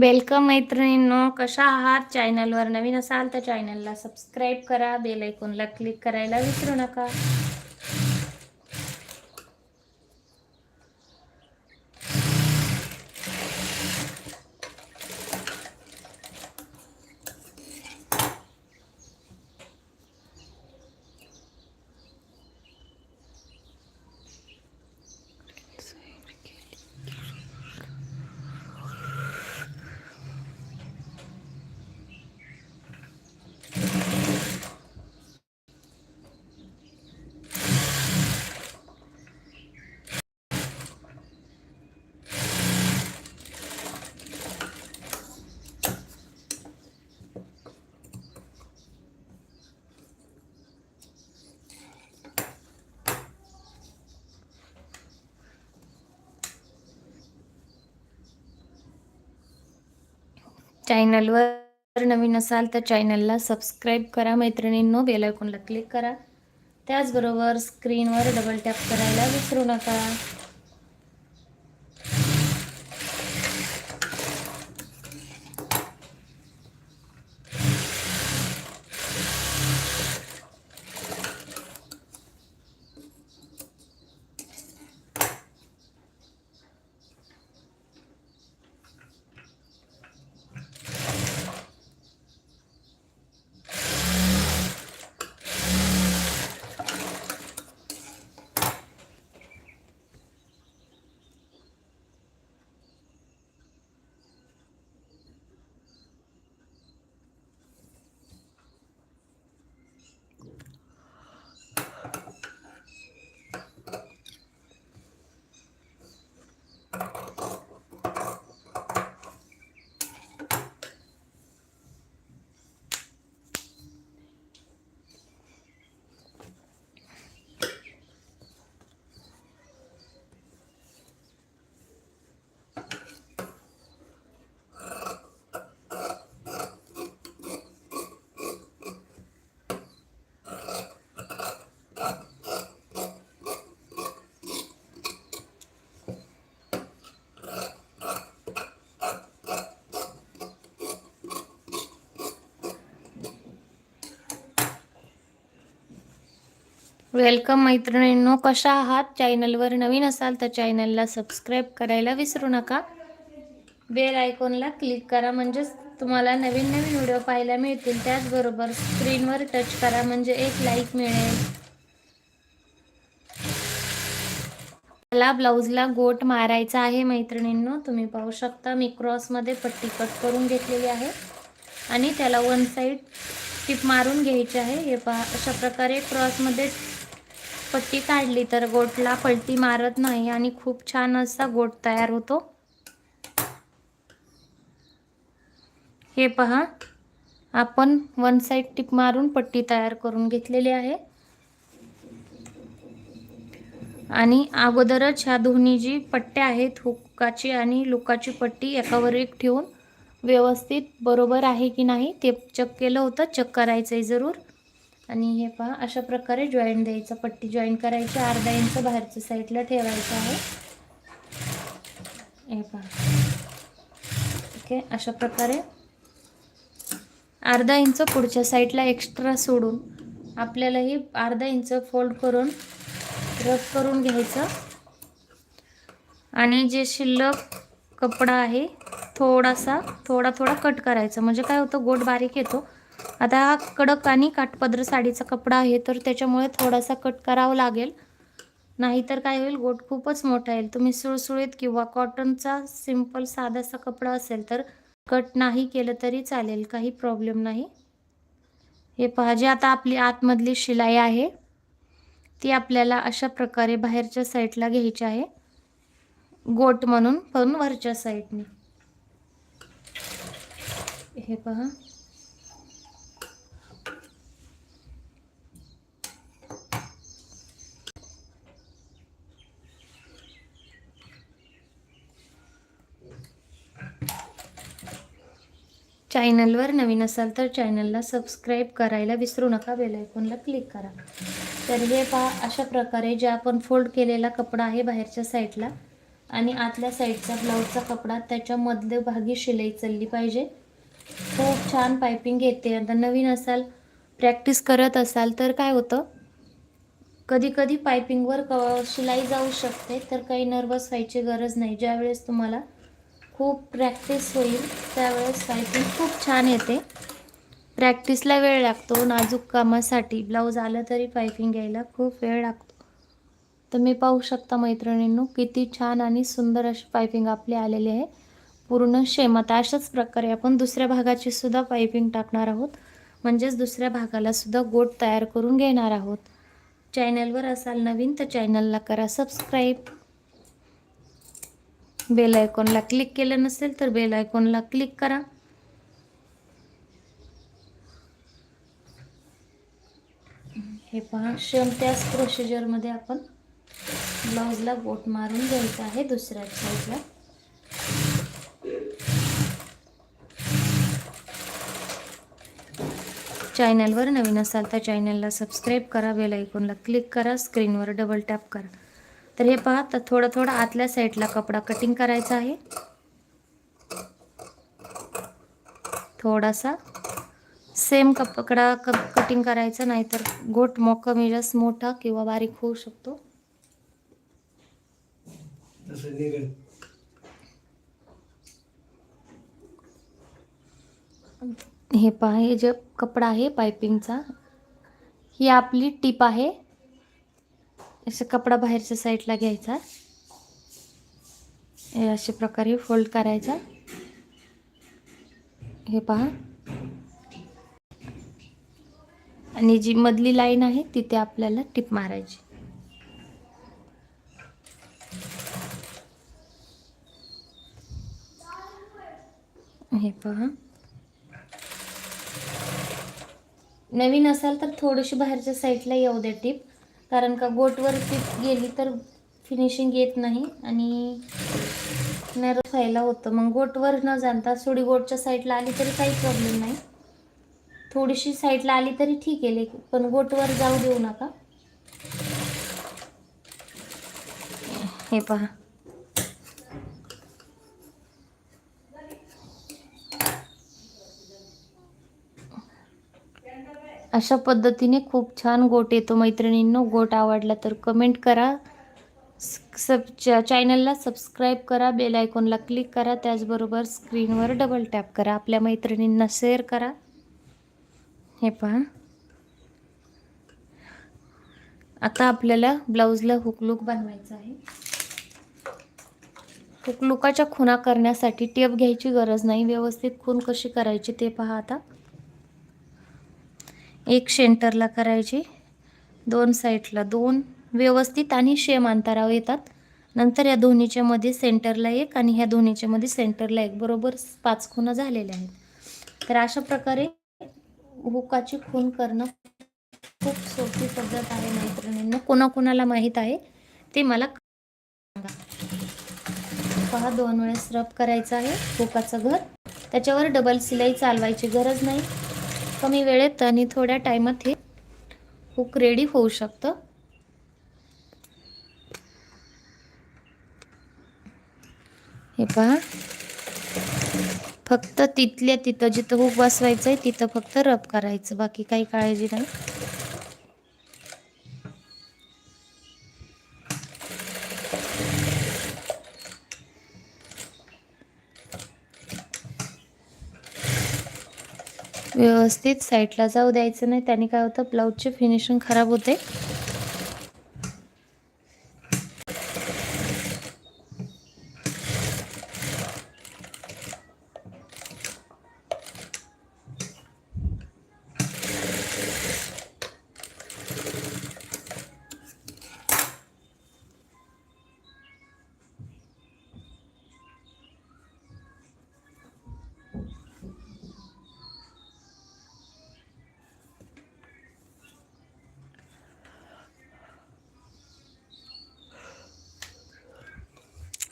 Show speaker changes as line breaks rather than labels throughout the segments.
Welcome मैत्रिणींनो कशा आहात? चॅनलवर नवीन असाल तर चॅनलला सबस्क्राईब करा बेल आयकॉनला क्लिक करायला विसरू नका. चॅनलवर नवीन असाल तर चॅनलला सबस्क्राईब करा. मैत्रिणींनो बेल आयकॉनला क्लिक करा. त्याचबरोबर स्क्रीनवर डबल टॅप करायला विसरू नका. वेलकम मैत्रिणींनो कशा आहात? चॅनलवर नवीन असाल तर चॅनलला सबस्क्राईब करायला विसरू नका. बेल आयकॉनला क्लिक करा म्हणजेच तुम्हाला नवीन नवीन व्हिडिओ पाहायला मिळतील. त्याचबरोबर स्क्रीनवर टच करा म्हणजे एक लाईक मिळेल. मला ब्लाऊजला गोट मारायचा आहे मैत्रिणींनो. तुम्ही पाहू शकता मी क्रॉसमध्ये पट्टी कट करून घेतलेली आहे. आणि त्याला वन साईड टिप मारून घ्यायची आहे. हे पहा अशा प्रकारे क्रॉसमध्ये पट्टी काढली तर गोटला पलटी मारत नाही आणि खूप छान असा गोट तयार होतो. हे पहा आपण वन साईड टिप मारून पट्टी तयार करून घेतलेली आहे. आणि अगोदरच ह्या दोन्ही जी पट्ट्या आहेत हुकाची आणि लुकाची पट्टी एकावर एक ठेवून व्यवस्थित बरोबर आहे की नाही ते चेक केलं होतं. चेक करायचं आहे जरूर. आणि हे पहा अशा प्रकारे जॉईंट द्यायचं. पट्टी जॉईंट करायची. अर्धा इंच बाहेरच्या साईडला ठेवायचं आहे. हे पहा. ओके अशा प्रकारे. अर्धा इंच पुढच्या साईडला एक्स्ट्रा सोडून आपल्यालाही अर्धा इंच फोल्ड करून रफ करून घ्यायचं. आणि जे शिल्लक कपडा आहे थोडासा थोडा थोडा कट करायचं. म्हणजे काय होतं गोट बारीक येतो. आता हा कडक आणि काठपदर साडीचा कपडा आहे तर त्याच्यामुळे थोडासा कट करावा लागेल. नाहीतर काय होईल गोट खूपच मोठा येईल. तुम्ही सुळसुळीत किंवा कॉटनचा सिंपल साधासा कपडा असेल तर कट नाही केलं तरी चालेल काही प्रॉब्लेम नाही. हे पहा जे आता आपली आतमधली शिलाई आहे ती आपल्याला अशा प्रकारे बाहेरच्या साईडला घ्यायची आहे. गोट म्हणून पण वरच्या साईडने. हे पहा. चॅनलवर नवीन असाल तर चॅनलला सबस्क्राईब करायला विसरू नका बेलायकॉनला क्लिक करा. तर हे पहा अशा प्रकारे जे आपण फोल्ड केलेला कपडा आहे बाहेरच्या साईडला आणि आतल्या साईडचा ब्लाऊजचा कपडा त्याच्या मधल्या भागी शिलाई चालली पाहिजे. खूप छान पायपिंग येते. आता नवीन असाल प्रॅक्टिस करत असाल तर काय होतं? कधी कधी पायपिंगवर क शिलाई जाऊ शकते तर काही नर्वस व्हायची गरज नाही. ज्यावेळेस तुम्हाला खूप प्रॅक्टिस होईल. त्यावेळेस पायपिंग खूप छान येते. प्रॅक्टिसला वेळ लागतो. नाजूक कामासाठी ब्लाऊज आलं तरी पायपिंग घ्यायला खूप वेळ लागतो. तुम्ही पाहू शकता मैत्रिणींनो किती छान आणि सुंदर अशी पायपिंग आपली आलेली आहे. पूर्ण शेम आता अशाच प्रकारे आपण दुसऱ्या भागाची सुद्धा पायपिंग टाकणार आहोत. म्हणजेच दुसऱ्या भागाला सुद्धा गोट तयार करून घेणार आहोत. चॅनलवर असाल नवीन तर चॅनलला करा सबस्क्राईब बेल आयकॉनला क्लिक केलं नसेल तर बेल आयकॉनला क्लिक करा. हे पहा सेम त्याच प्रोसिजरमध्ये आपण ब्लाऊजला बोट मारून घ्यायचं आहे दुसऱ्या साईडला चॅनलवर नवीन असाल तर चॅनलला सबस्क्राईब करा बेल आयकॉनला क्लिक करा स्क्रीनवर डबल टॅप करा. तर हे पहा तर थोडं थोडं आतल्या साईडला कपडा कटिंग करायचा आहे. थोडासा. सेम कपडा क कटिंग करायचा नाहीतर गोट मो कमी जास्त मोठा किंवा बारीक होऊ शकतो. हे पहा हे जे कपडा आहे पायपिंगचा ही आपली टीप आहे. असं कपडा बाहेरच्या साईडला घ्यायचा. हे अशा प्रकारे फोल्ड करायचा. हे पहा. आणि जी मधली लाईन आहे तिथे आपल्याला टिप मारायची. हे पहा. नवीन असाल तर थोडीशी बाहेरच्या साईडला येऊ द्या टिप. कारण का गोटवर ती गेली तर फिनिशिंग येत नाही आणि नर व्हायला होतं. मग गोटवर न जाणता सुडी गोटच्या साईडला आली तरी काही प्रॉब्लेम नाही. थोडीशी साईडला आली तरी ठीक आहे लेक- पण गोटवर जाऊ देऊ नका. हे पहा. अशा पद्धतीने खूप छान गोट येतो मैत्रिणींनो. गोट आवडला तर कमेंट करा. सब चॅनलला सबस्क्राईब करा. बेल आयकॉनला क्लिक करा. त्याचबरोबर स्क्रीनवर डबल टॅप करा. आपल्या मैत्रिणींना शेअर करा. हे पहा. आता आपल्याला ब्लाऊजला हुकलूक बनवायचं आहे. हुकलुकाच्या खुणा करण्यासाठी टेप घ्यायची गरज नाही. व्यवस्थित खून कशी करायची ते पहा आता. एक सेंटरला करायची दोन साईडला दोन व्यवस्थित आणि शेम अंतरावर येतात. नंतर या दोन्हीच्या मध्ये सेंटरला एक आणि ह्या दोन्हीच्या मध्ये सेंटरला एक. बरोबर पाच खुणा झालेल्या आहेत. तर अशा प्रकारे हुकाची खून करणं खूप सोपी पद्धत आहे मैत्रिणींना. कोणाकोणाला माहीत आहे ते मला सांगा. पहा दोन वेळेस रब करायचं आहे हुकाचं घर. त्याच्यावर डबल सिलाई चालवायची गरज नाही. कमी वेळेत आणि थोड्या टायमात हे हुक रेडी होऊ शकतं. हे पहा. फक्त तिथल्या तिथं जिथं हुक बसवायचं आहे तिथं फक्त रब करायचं. बाकी काही काळजी नाही. व्यवस्थित साईडला जाऊ द्यायचं नाही. त्याने काय होतं ब्लाऊजचे फिनिशिंग खराब होते.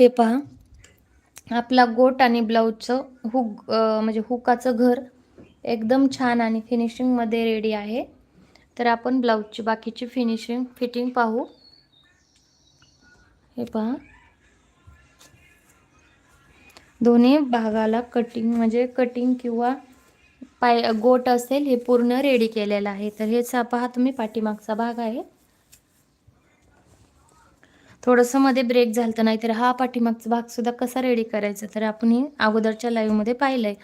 हे पहा. आपला गोट आणि ब्लाऊजचं हुक म्हणजे हुकाचं घर एकदम छान आणि फिनिशिंगमध्ये रेडी आहे. तर आपण ब्लाऊजची बाकीची फिनिशिंग फिटिंग पाहू. हे पहा. दोन्ही भागाला कटिंग म्हणजे कटिंग किंवा पाय गोट असेल हे पूर्ण रेडी केलेलं आहे. तर हेच पहा तुम्ही पाठीमागचा भाग आहे. थोडंसं मध्ये ब्रेक झालं नाही तर हा पाठीमागचा भाग सुद्धा कसा रेडी करायचा तर आपण हे अगोदरच्या लाईव्हमध्ये पाहिलं आहे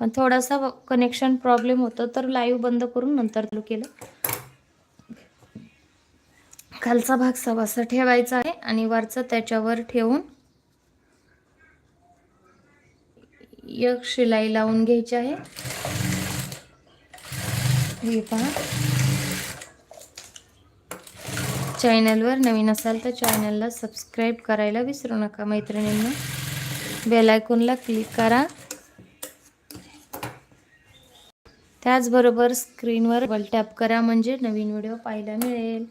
पण थोडासा कनेक्शन प्रॉब्लेम होतं तर लाईव्ह बंद करून नंतर चालू केलं. खालचा भाग सवासा ठेवायचा आहे आणि वरचा त्याच्यावर ठेवून एक शिलाई लावून घ्यायची आहे. हे पहा. चॅनलवर नवीन असाल तर चॅनलला सबस्क्राईब करायला विसरू नका मैत्रिणींना. बेलायकॉनला क्लिक करा. त्याचबरोबर स्क्रीनवर डबल टॅप करा म्हणजे नवीन व्हिडिओ पाहायला मिळेल.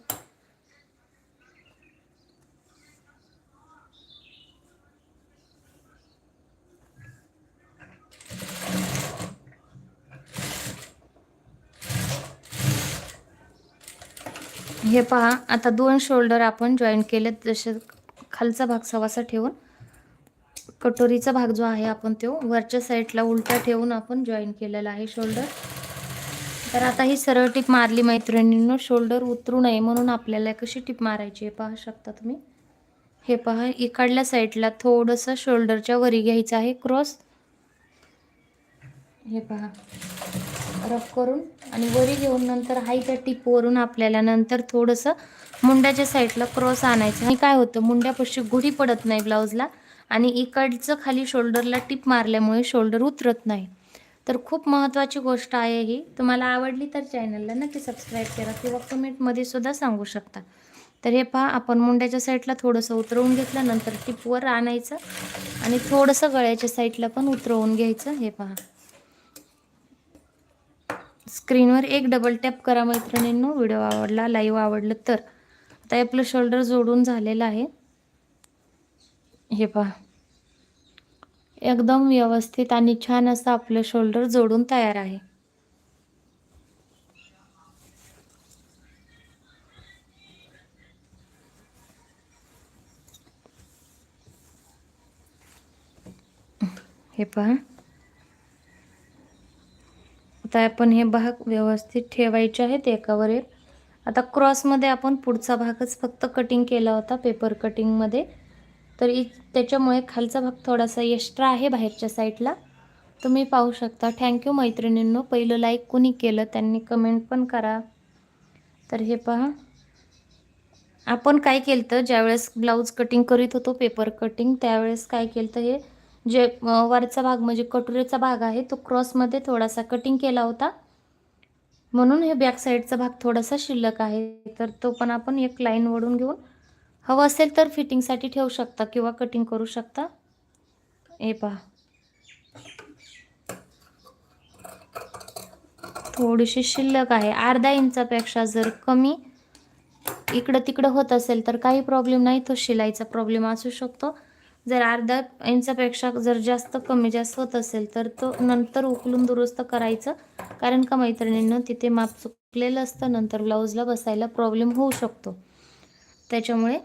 हे पहा आता दोन शोल्डर आपण जॉईन केलेत जसे खालचा भाग सवासा ठेवून कटोरीचा भाग जो आहे आपण तो वरच्या साईडला उलटा ठेवून आपण जॉईन केलेला आहे शोल्डर तर आता ही सरळ टीप मारली मैत्रिणींनो शोल्डर उतरू नये म्हणून आपल्याला कशी टीप मारायची हे पहा शकता तुम्ही. हे पहा इकडल्या साईडला थोडंसं शोल्डरच्या वरी घ्यायचं आहे क्रॉस हे पहा. रफ करून आणि वरी घेऊन नंतर हाय त्या टिपवरून आपल्याला नंतर थोडंसं मुंड्याच्या साईडला क्रॉस आणायचं. आणि काय होतं मुंड्यापाशी गुढी पडत नाही ब्लाऊजला आणि इकडचं खाली शोल्डरला टिप मारल्यामुळे शोल्डर उतरत नाही. तर खूप महत्त्वाची गोष्ट आहे ही. तुम्हाला आवडली तर चॅनलला नक्की सबस्क्राईब करा किंवा कमेंटमध्ये सुद्धा सांगू शकता. तर हे पहा आपण मुंड्याच्या साईडला थोडंसं उतरवून घेतलं नंतर टिपवर आणायचं आणि थोडंसं गळ्याच्या साईडला पण उतरवून घ्यायचं. हे पहा. स्क्रीनवर एक डबल टॅप करा मैत्रिणींनो. व्हिडिओ आवडला लाईव्ह आवडलं तर. आता आपलं शोल्डर जोडून झालेलं आहे. हे पहा. एकदम व्यवस्थित आणि छान असं आपलं शोल्डर जोडून तयार आहे. हे पहा. आता आपण हे भाग व्यवस्थित ठेवायचे आहेत एकावर एक. आता क्रॉसमध्ये आपण पुढचा भागच फक्त कटिंग केला होता पेपर कटिंगमध्ये तर इ त्याच्यामुळे खालचा भाग थोडासा एक्स्ट्रा आहे बाहेरच्या साईडला तुम्ही पाहू शकता. थँक्यू मैत्रिणींनो. पहिलं लाईक कुणी केलं त्यांनी कमेंट पण करा. तर हे पहा. आपण काय केलं तर ज्यावेळेस ब्लाऊज कटिंग करीत होतो पेपर कटिंग त्यावेळेस काय केलं तर हे? जे वरचा भाग म्हणजे कटोरीचा भाग आहे तो क्रॉसमध्ये थोडासा कटिंग केला होता. म्हणून हे बॅक साईडचा भाग थोडासा शिल्लक आहे. तर तो पण आपण एक लाईन ओढून घेऊन हवं असेल तर फिटिंगसाठी ठेवू शकता किंवा कटिंग करू शकता. हे पहा. थोडीशी शिल्लक आहे. अर्धा इंचापेक्षा जर कमी इकडं तिकडं होत असेल तर काही प्रॉब्लेम नाही. तो शिलाईचा प्रॉब्लेम असू शकतो. जर अर्धा इंचापेक्षा जर जास्त कमी जास्त होत असेल तर तो नंतर उकलून दुरुस्त करायचं. कारण का मैत्रिणींना तिथे माप चुकलेलं असतं नंतर ब्लाऊजला बसायला प्रॉब्लेम होऊ शकतो. त्याच्यामुळे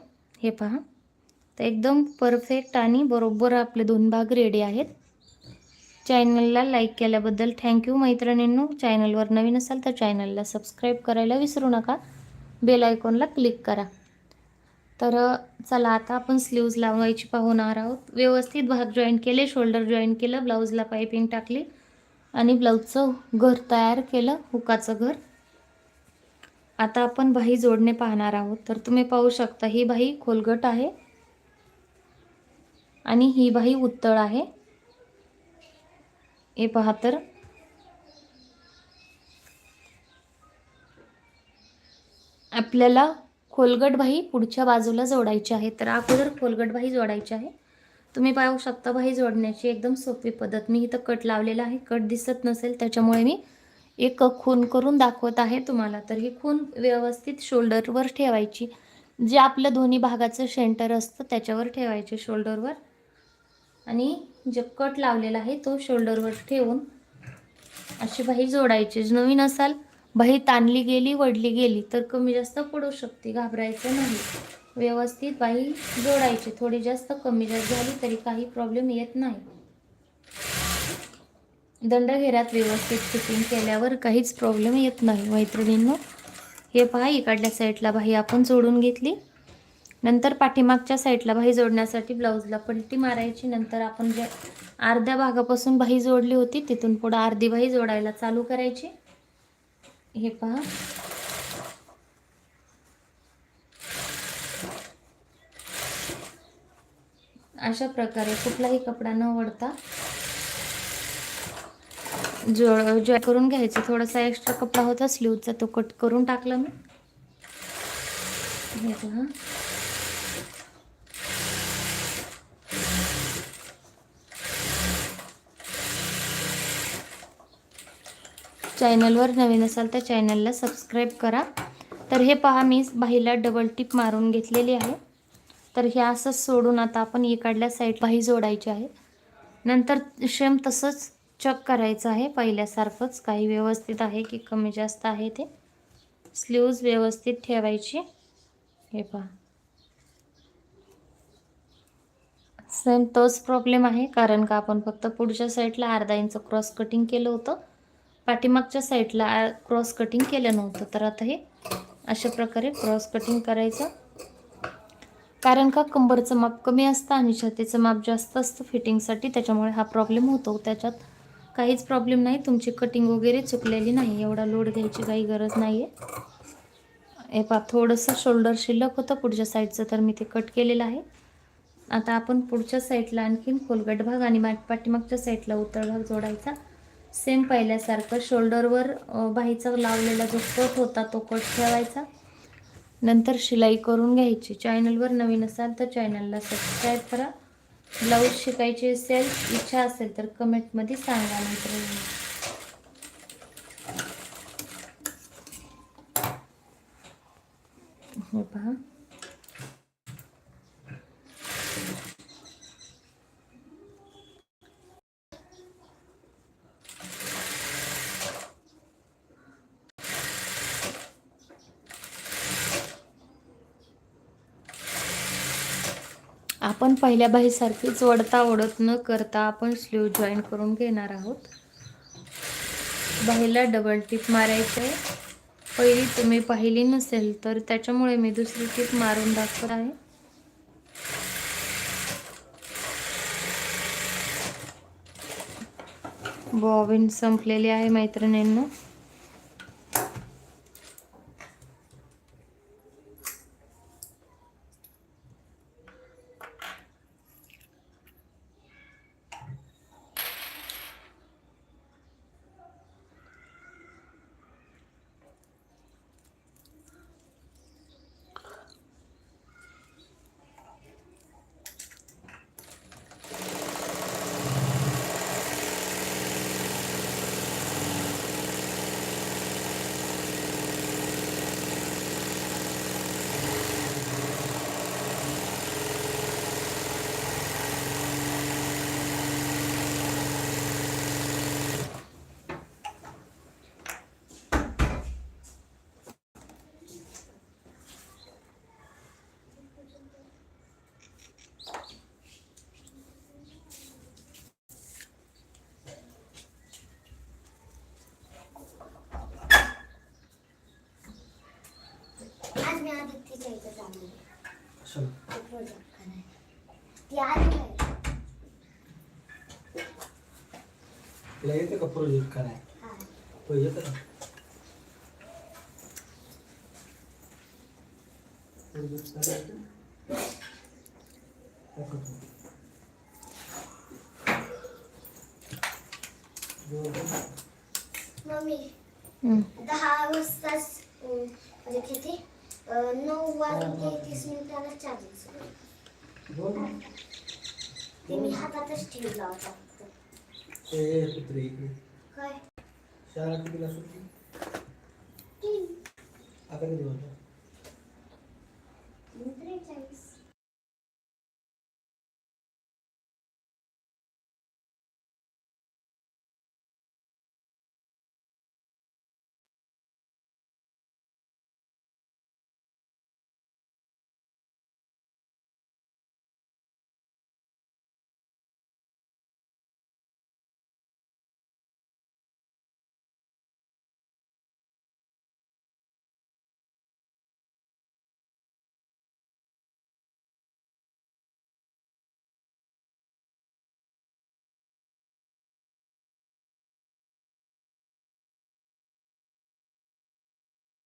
हे पहा. तर एकदम परफेक्ट आणि बरोबर आपले दोन भाग रेडी आहेत. चॅनलला लाईक केल्याबद्दल थँक्यू मैत्रिणींनो. चॅनलवर नवीन असाल तर चॅनलला सबस्क्राईब करायला विसरू नका. बेल आयकॉनला क्लिक करा. तर चला आता आपण स्लीव्ज लावायची पाहणार आहोत. व्यवस्थित भाग जॉईन केले शोल्डर जॉईन केलं ब्लाऊजला पायपिंग टाकली आणि ब्लाऊजचं घर तयार केलं हुकाचं घर. आता आपण बाही जोडणे पाहणार आहोत. तर तुम्ही पाहू शकता ही बाही खोलगट आहे आणि ही बाही उत्तळ आहे. हे पहा तर. आपल्याला खोलगट पुढच्या बाजूला जोडायची आहे. तर अगोदर खोलगट जोडायची आहे. तुम्ही पाहू शकता बाही जोडण्याची एकदम सोपी पद्धत. मी इथं कट लावलेला आहे. कट दिसत नसेल त्याच्यामुळे मी एक खून करून दाखवत आहे तुम्हाला. तर ही खून व्यवस्थित शोल्डरवर ठेवायची. जे आपलं दोन्ही भागाचं सेंटर असतं त्याच्यावर ठेवायचे शोल्डरवर. आणि जे कट लावलेला आहे तो शोल्डरवर ठेवून अशी बाही जोडायची. नवीन असाल बही ताणली गेली वडली गेली तर कमी जास्त पडू शकते. घाबरायचं नाही. व्यवस्थित बाही जोडायची. थोडी जास्त कमी जास्त झाली तरी काही प्रॉब्लेम येत नाही. दंडघेऱ्यात व्यवस्थित फिटिंग केल्यावर काहीच प्रॉब्लेम येत नाही. मैत्रिणींनो हे पहा इकडल्या साईडला बाही आपण जोडून घेतली. नंतर पाठीमागच्या साईडला बाही जोडण्यासाठी ब्लाऊजला पलटी मारायची. नंतर आपण ज्या अर्ध्या भागापासून बाही जोडली होती तिथून पुढं अर्धी बाही जोडायला चालू करायची. हे पहा. अशा प्रकारे कुठलाही कपडा न वडता जो जॉय करून घ्यायचं. थोडासा एक्स्ट्रा कपडा होता स्लीवचा तो कट करून टाकला मी. हे पहा. चॅनलवर नवीन असाल तर चॅनलला सबस्क्राईब करा. तर हे पहा मी बाहीला डबल टिप मारून घेतलेली आहे. तर हे असंच सोडून आता आपण इकडल्या साईड बाही जोडायची आहे. नंतर शेम तसंच चक करायचं आहे. पहिल्यासारखंच काही व्यवस्थित आहे की कमी जास्त आहे ते. स्लीव्ज व्यवस्थित ठेवायची. हे पहा. सेम तोच प्रॉब्लेम आहे कारण का आपण फक्त पुढच्या साईडला अर्धा इंच क्रॉस कटिंग केलं होतं. पाठीमागच्या साईडला क्रॉस कटिंग केलं नव्हतं. तर आता हे अशा प्रकारे क्रॉस कटिंग करायचं. कारण का कंबरचं माप कमी असतं आणि छातीचं माप जास्त असतं फिटिंगसाठी त्याच्यामुळे हा प्रॉब्लेम होतो. त्याच्यात काहीच प्रॉब्लेम नाही. तुमची कटिंग वगैरे चुकलेली नाही. एवढा लोड घ्यायची काही गरज नाही आहे हे पा थोडंसं शोल्डर शिल्लक होतं पुढच्या साईडचं तर मी ते कट केलेलं आहे. आता आपण पुढच्या साईडला आणखीन खोलगट भाग आणि मा पाठीमागच्या साईडला उतळ भाग जोडायचा. सेम पहिल्यासारखं शोल्डरवर अ, बाहीचा लावलेला जो कट होता तो कट ठेवायचा. नंतर शिलाई करून घ्यायची. चॅनलवर नवीन असाल तर चॅनलला सबस्क्राईब करा. ब्लाऊज शिकायची असेल इच्छा असेल तर कमेंटमध्ये सांगा नंतर. हे पहा. आपण पहिल्या बाईसारखीच ओढता ओढत न करता आपण स्लीव जॉईन करून घेणार आहोत. बाहीला डबल टिप मारायचं आहे पहिली तुम्ही पाहिली नसेल तर त्याच्यामुळे मी दुसरी टिप मारून दाखवत आहे. बॉबिन संपलेली आहे मैत्रिणींनो.
आज मी आदित्यच्या इथं चालली
चल.
प्रोजेक्ट करायला. ती आली नाही
तुला येतं का प्रोजेक्ट कराय
हा.
तो येतं का प्रोजेक्ट करायचं? दाखवतो.
मम्मी
हम्म.
दहा वाजताच अं, म्हणजे किती? नऊ वाजून तीस मिनिटाला चार्जिंग सुरू. ते मी हातातच ठेवला होता काय
शाळा कितीला सुटली आता कधी होता